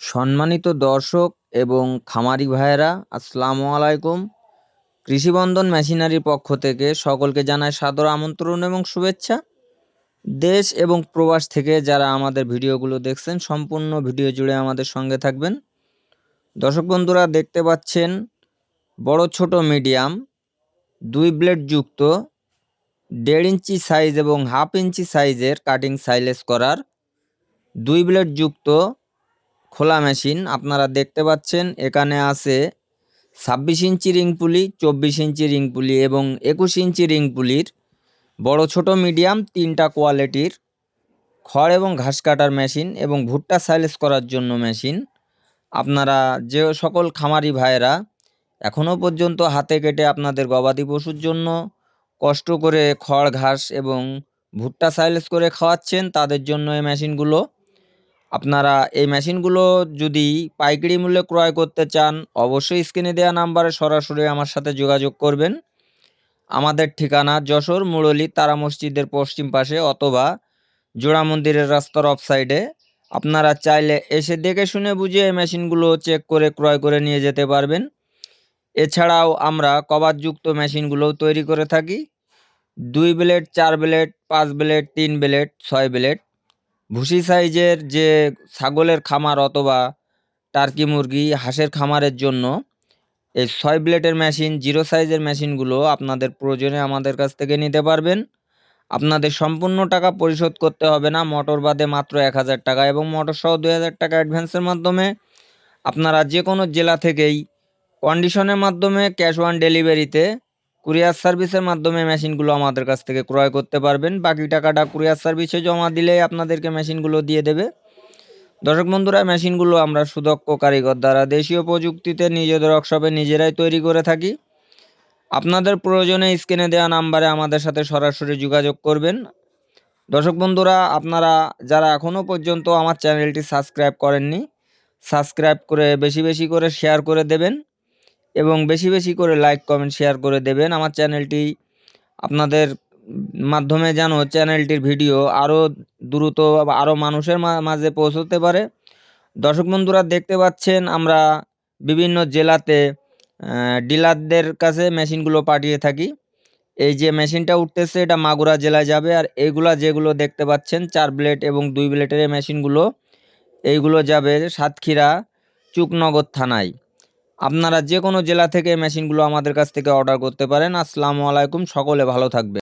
সম্মানিত দর্শক এবং খামারি ভাইয়েরা, আসসালামু আলাইকুম। কৃষিবন্ধন মেশিনারির পক্ষ থেকে সকলকে জানায় সাদর আমন্ত্রণ এবং শুভেচ্ছা। দেশ এবং প্রবাস থেকে যারা আমাদের ভিডিওগুলো দেখছেন, সম্পূর্ণ ভিডিও জুড়ে আমাদের সঙ্গে থাকবেন। দর্শক বন্ধুরা, দেখতে পাচ্ছেন, বড় ছোট মিডিয়াম, দুই ব্লেড যুক্ত, দেড় ইঞ্চি সাইজ এবং হাফ ইঞ্চি সাইজের কাটিং সাইলেস করার দুই ব্লেড যুক্ত খোলা মেশিন, আপনারা দেখতে পাচ্ছেন এখানে আছে ছাব্বিশ ইঞ্চি রিং পুলি, চব্বিশ ইঞ্চি রিং পুলি এবং একুশ ইঞ্চি রিং পুলির বড়, ছোট, মিডিয়াম তিনটা কোয়ালিটির খড় এবং ঘাস কাটার মেশিন এবং ভুট্টা সাইলেস করার জন্য মেশিন। আপনারা যে সকল খামারি ভাইয়েরা এখনও পর্যন্ত হাতে কেটে আপনাদের গবাদি পশুর জন্য কষ্ট করে খড়, ঘাস এবং ভুট্টা সাইলেস করে খাওয়াচ্ছেন, তাদের জন্য এই মেশিনগুলো আপনারা এই মেশিনগুলো যদি পাইকারি মূল্যে ক্রয় করতে চান, অবশ্যই স্ক্রিনে দেওয়া নাম্বারে সরাসরি আমার সাথে যোগাযোগ করবেন। আমাদের ঠিকানা যশোর, মুরলী, তারা মসজিদের পশ্চিম পাশে অথবা জোড়া মন্দিরের রাস্তার অফ সাইডে আপনারা চাইলে এসে দেখে শুনে বুঝে এই মেশিনগুলো চেক করে ক্রয় করে নিয়ে যেতে পারবেন। এছাড়াও আমরা কভারযুক্ত মেশিনগুলোও তৈরি করে থাকি। দুই ব্লেড, চার ব্লেড, পাঁচ ব্লেড, তিন ব্লেড, ছয় ব্লেড। ভুসি সাইজের যে ছাগলের খামার অথবা টার্কি মুরগি, হাঁসের খামারের জন্য এই ছয় ব্লেডের মেশিন, জিরো সাইজের মেশিনগুলো আপনাদের প্রয়োজনে আমাদের কাছ থেকে নিতে পারবেন। আপনাদের সম্পূর্ণ টাকা পরিশোধ করতে হবে না, মোটর বাদে মাত্র এক হাজার টাকা এবং মোটর সহ দুই হাজার টাকা অ্যাডভান্সের মাধ্যমে আপনারা যে কোনো জেলা থেকেই কন্ডিশনের মাধ্যমে ক্যাশ অন ডেলিভারিতে কুরিয়ার সার্ভিসের মাধ্যমে মেশিনগুলো আমাদের কাছ থেকে ক্রয় করতে পারবেন। বাকি টাকাটা কুরিয়ার সার্ভিসে জমা দিলেই আপনাদেরকে মেশিনগুলো দিয়ে দেবে। দর্শক বন্ধুরা, মেশিনগুলো আমরা সুদক্ষ কারিগর দ্বারা দেশীয় প্রযুক্তিতে নিজেদের ওয়ার্কশপে নিজেরাই তৈরি করে থাকি। আপনাদের প্রয়োজনে স্ক্রিনে দেওয়া নাম্বারে আমাদের সাথে সরাসরি যোগাযোগ করবেন। দর্শক বন্ধুরা, আপনারা যারা এখনও পর্যন্ত আমার চ্যানেলটি সাবস্ক্রাইব করেননি, সাবস্ক্রাইব করে বেশি বেশি করে শেয়ার করে দেবেন। এবং বেশি বেশি করে লাইক কমেন্ট শেয়ার করে দেবেন। আমার চ্যানেলটি আপনাদের মাধ্যমে যেন চ্যানেলটির ভিডিও আরও দ্রুত আরও মানুষের মাঝে পৌঁছতে পারে। দর্শক বন্ধুরা, দেখতে পাচ্ছেন আমরা বিভিন্ন জেলাতে ডিলারদের কাছে মেশিনগুলো পাঠিয়ে থাকি। এই যে মেশিনটা উঠতেছে, এটা মাগুরা জেলায় যাবে। আর এইগুলা যেগুলো দেখতে পাচ্ছেন, চার ব্লেড এবং দুই ব্লেডের মেশিনগুলো, এইগুলো যাবে সাতক্ষীরা, চুকনগর থানায়। আপনারা যে কোনো জেলা থেকে মেশিনগুলো আমাদের কাছ থেকে অর্ডার করতে পারেন। আসসালামু আলাইকুম, সকলে ভালো থাকবে